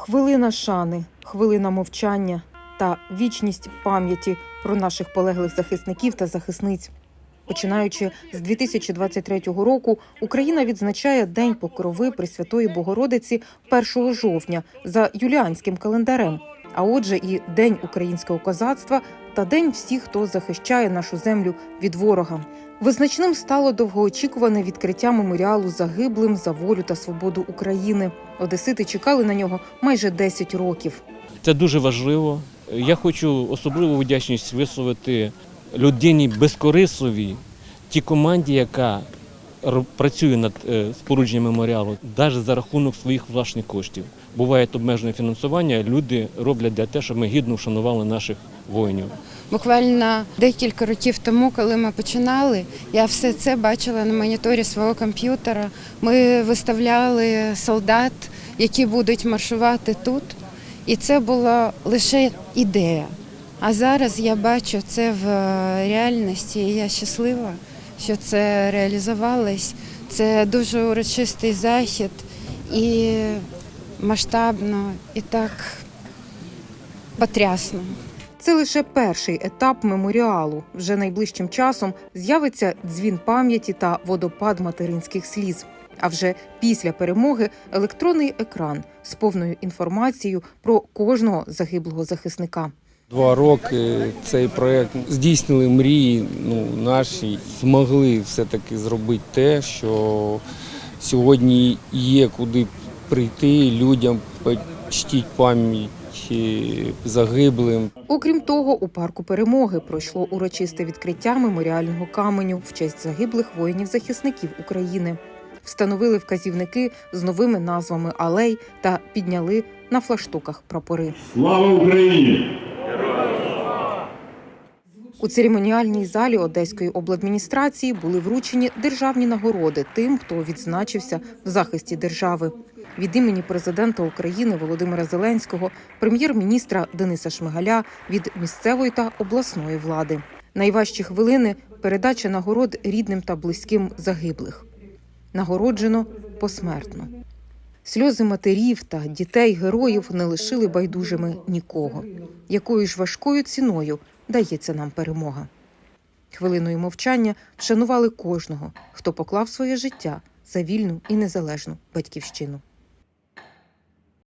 Хвилина шани, хвилина мовчання та вічність пам'яті про наших полеглих захисників та захисниць. Починаючи з 2023 року, Україна відзначає День Покрови Пресвятої Богородиці 1 жовтня за юліанським календарем. А отже, і День українського козацтва та День всіх, хто захищає нашу землю від ворога. Визначним стало довгоочікуване відкриття меморіалу загиблим за волю та свободу України. Одесити чекали на нього майже 10 років. Це дуже важливо. Я хочу особливу вдячність висловити людині безкорисовій, тій команді, яка працює над е, спорудженням меморіалу, навіть за рахунок своїх власних коштів. Буває обмежене фінансування, люди роблять для те, щоб ми гідно вшанували наших воїнів. Буквально декілька років тому, коли ми починали, я все це бачила на моніторі свого комп'ютера. Ми виставляли солдат, які будуть маршувати тут. І це була лише ідея. А зараз я бачу це в реальності, і я щаслива, що це реалізувалось. Це дуже урочистий захід і масштабно, і так потрясно. Це лише перший етап меморіалу. Вже найближчим часом з'явиться дзвін пам'яті та водопад материнських сліз. А вже після перемоги електронний екран з повною інформацією про кожного загиблого захисника. Два роки цей проект здійснили мрії ну, наші, змогли все-таки зробити те, що сьогодні є куди прийти людям, почтіть пам'ять е, загиблим. Окрім того, у парку перемоги пройшло урочисте відкриття меморіального каменю в честь загиблих воїнів-захисників України. Встановили вказівники з новими назвами алей та підняли на флаштоках прапори. Слава Україні! У церемоніальній залі Одеської обладміністрації були вручені державні нагороди тим, хто відзначився в захисті держави. Від імені президента України Володимира Зеленського, прем'єр-міністра Дениса Шмигаля, від місцевої та обласної влади. Найважчі хвилини передача нагород рідним та близьким загиблих. Нагороджено посмертно. Сльози матерів та дітей героїв не лишили байдужими нікого. Якою ж важкою ціною дається нам перемога. Хвилиною мовчання вшанували кожного, хто поклав своє життя за вільну і незалежну батьківщину.